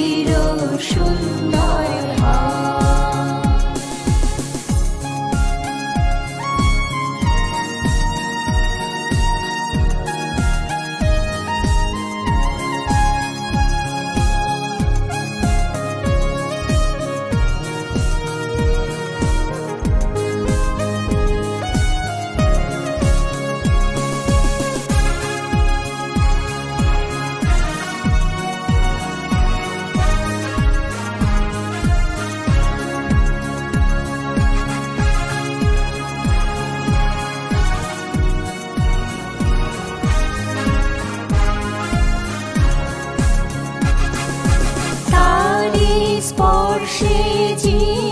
চির সুন্দর হয়। 你已。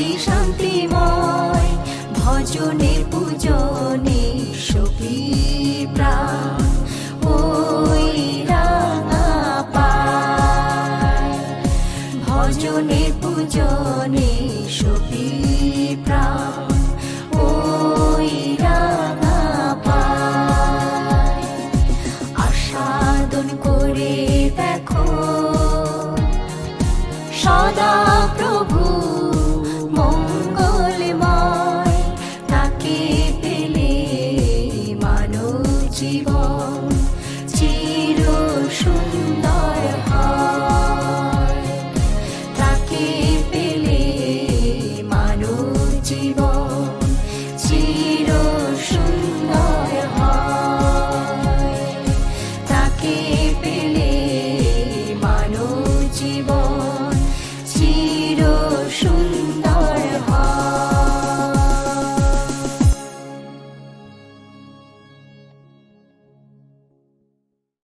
শান্তি শান্তিময়। ভজনে পূজনে সখী ওই ভজনে পূজনে প্রাণ। করে দেখো। সদা প্রভু